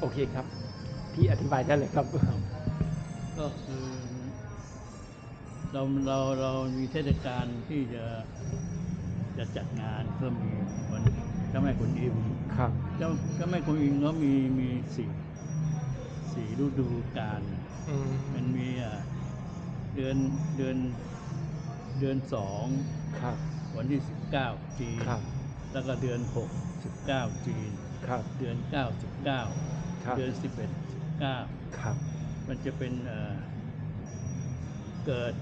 โอเคครับ พี่อธิบายได้เลยครับ ก็คือเราเราเรามีเทศกาลที่จะจะจัดงานก็มีวันเจ้าแม่กุนอิมครับเจ้าเจ้าแม่กุนอิมก็มีมีสี่สี่ฤดูกาลอืมมันมีอะเดือนเดือนเดือนสองครับวันที่สิบเก้าจีนครับแล้วก็เดือนหกสิบเก้าจีนครับเดือนเก้าสิบเก้า ครับ เดือนสิบเอ็ดสิบเก้าครับ มันจะเป็นเอ่อเกิด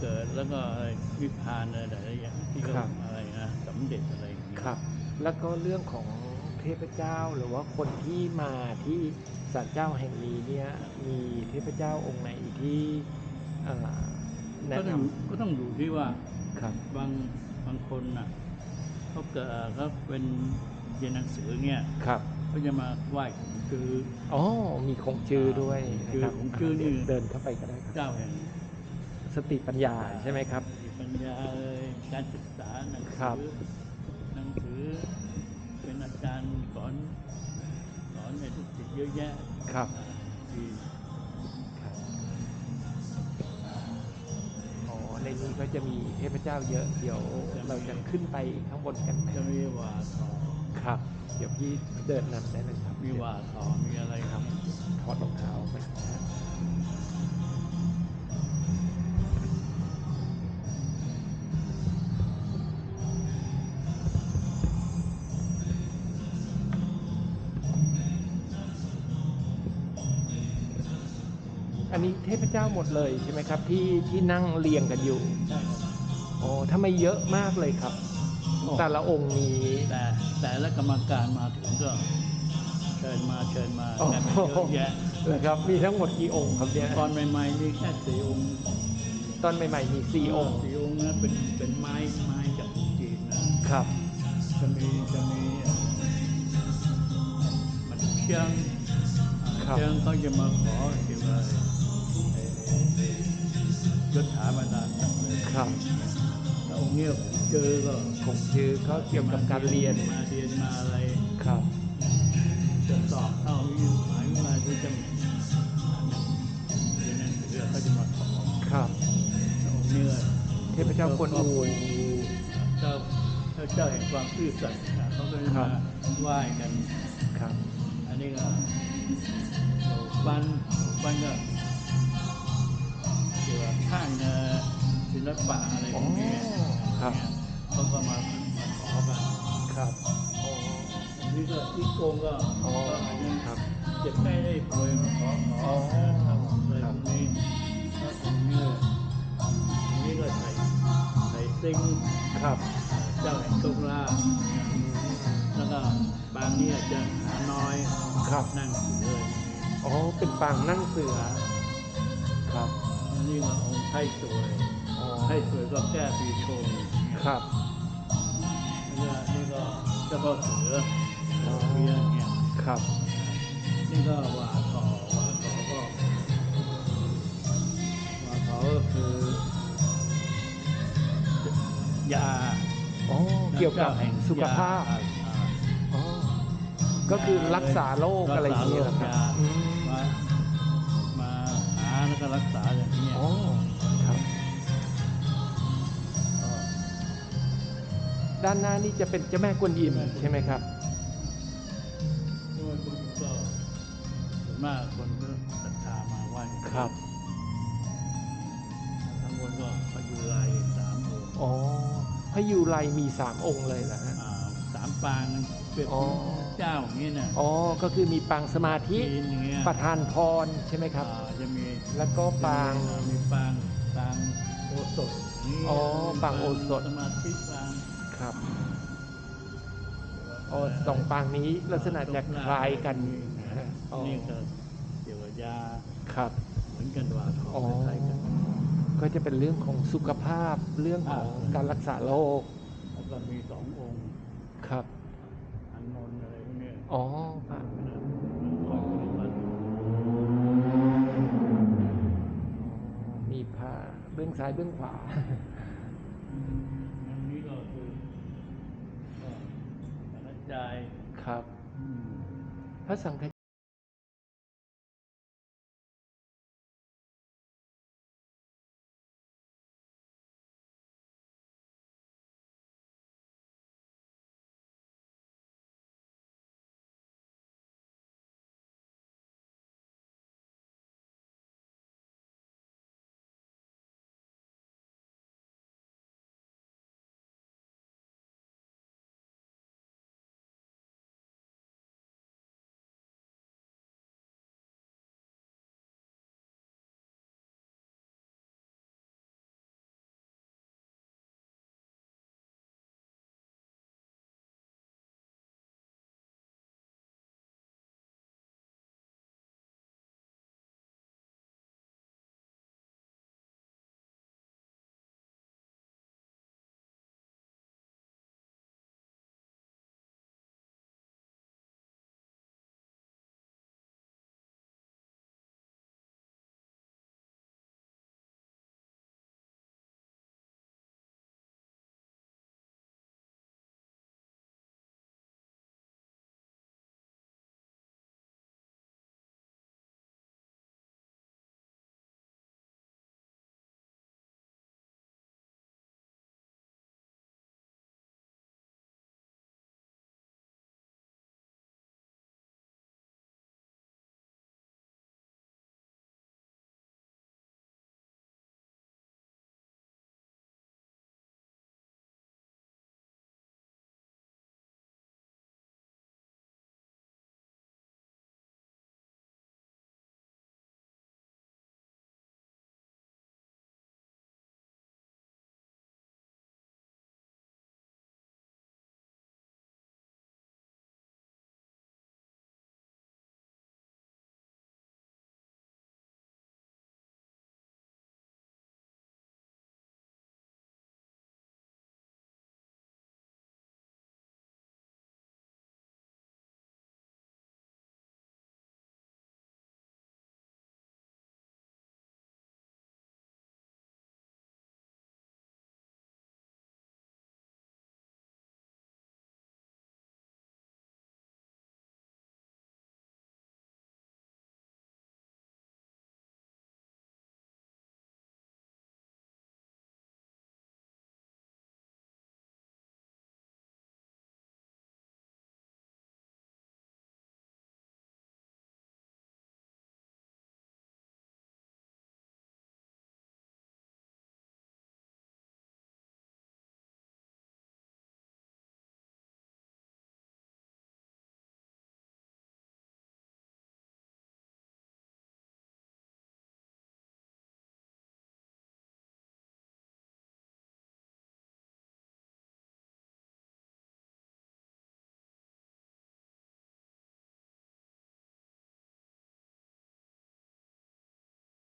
เกิดแล้วก็อะไรวิพานอะไรหลายๆอย่างที่เขาอะไรนะสำเร็จอะไรอย่างเงี้ย ครับ แล้วก็เรื่องของเทพเจ้าหรือว่าคนที่มาที่ศาลเจ้าแห่งนี้เนี่ยมีเทพเจ้าองค์ไหนที่เอ่อแนะก็นต้องก็ต้องดูที่ว่าำครับ บางบางคนน่ะเขาเกิดเขาเป็นเรียนหนังสือเงี้ยครับ เขาจะมาไหว้ขุนคืออ๋อมีคงชื่อด้วยนะครับคงชื่อนี่เดินเข้าไปก็ได้ครับ เจ้าแห่งสติปัญญาใช่ไหมครับ ปัญญาเอ่ยการศึกษาหนังครัสืบหนังสือเป็นอาจารย์สอนสอนในทุกสิ่งเยอะแยะครับ ที่ครับอ๋อ ในนี้ก็จะมีเทพเจ้าเยอะ เดี๋ยวเราจะขึ้นไปข้างบนกันไหมจะมีหว่าทอง ครับ เดี๋ยวพี่เดินนำได้เลยครับมีหว่าทองมีอะไรครับถอดรองเท้าไปนะฮะอันนี้เทพเจ้าหมดเลยใช่ไหมครับ ที่ที่นั่งเรียงกันอยู่ ใช่ครับ อ๋อทำไมเยอะมากเลยครับโอ้ แต่ละองค์มีแต่แต่ละกรรมการมาถึงก็เชิญมาเชิญมาโอ้แต่โหไม่เยอะแยะเลยครับมีทั้งหมดกี่องค์ครับเนี่ยตอนใหม่ๆมีแค่สี่องค์ตอนใหม่ๆมีสี่องค์สี่องค์นะเป็นเป็นไม้ไม้จากเมืองจีนนะครับจะมีจะมีเอ่อมันเชียงอ่าครับเชียงเขาจะมาขอเกี่ยวกับไอ้ไอ้ไอ้ยศถาบรรดาศักดิ์เลยครับแล้วอ งค์เนี้ยผมเจอก็ผมชื่อเขาเกี่ยวกับการเรียนมาเรียนมาอะไรครับจะสอบเข้าวิทยาลัยว่าที่จะเรียนหนังสือเขาจะมาขอครับแล้วองค์เนี้ยเทพเจ้ากวนอูเจ้าเจ้าเจ้าแห่งความซื่อสัตย์นะเขาก็เลยครัมาบไหว้กันครับ อันนี้ก็บ้านบ้านก็เกี่ยวกับข้างเอ่อศิลปะอะไรพวกนี้อ๋อ ครับเขาก็มามาขอกันครับอ๋ออันนี้ก็ที่โกงก็อ๋อก็อาจจะครับเจ็บไม่ได้ป่วยมาขอขออ๋อครับเลยคตรับรงนี้แล้วตรงนี้ตรงนี้ก็ใส่ใส่ซิงครับเจ้าแห่งโชคลาภอืมแล้วก็บางเนี่ยจะหาน้อยครับนั่งเสืออ๋อเป็นปางนั่งเสือครับอันนี้ก็องค์ไทยสวยอ๋อไทยสวยก็แก้ปีชง ครับนี่ก็นี่ก็เจ้าพ่อเสืออ๋อเบียร์เนี่ยครับ นี่ก็หวาทอหวาทอก็หวาทอก็คือยาอ๋อเกี่ยวกับจ้าแห่งสุขภาพยอ่าอ๋อก็คือรักษาโรคอะไรอย่างเงี้ยเหรอครับรักษาโรคอืมมามาหาแล้วก็รักษาอย่างนี้ยอ๋อครับ ด้านหน้านี่จะเป็นเจ้าแม่กวนอิมใช่ไหมครับเพราะว่าคนก็ส่วนมากคนก็ศรัทธามาไหว้กันครับทั้งบนก็พยุไรสามองค์อ๋อพระยูไรมีสามองค์เลยเหรอฮะอ่าสามปางเป็นอ๋อเจ้าอย่างนี้นะอ๋อก็คือมีปางสมาธิจีนอย่างเงี้ยประทานพรใช่ไหมครับอ่าจะมีแล้วก็ปางจะมีปางปางโอสถย่างนี้อ๋อปางโอสถสมาธิปาง ครับอ๋อสองปางนี้ลักษณะจะคล้ายกันนะฮะอ๋อนี่ก็เกี่ยวกับยาครับ เหมือนกันว่าทออ๋องคล้ายๆกันก็จะเป็นเรื่องของสุขภาพเรื่องของอ่าการรักษาโรคแล้วก็มีสององค์ครับอันนนท์อะไรพวกเนี้ยอ๋อครับมีผ้าเบื้องซ้ายเบื้องขวา อันนี้ก็คือก็กระจาย ครับอืมพระสังฆ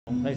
ของไทย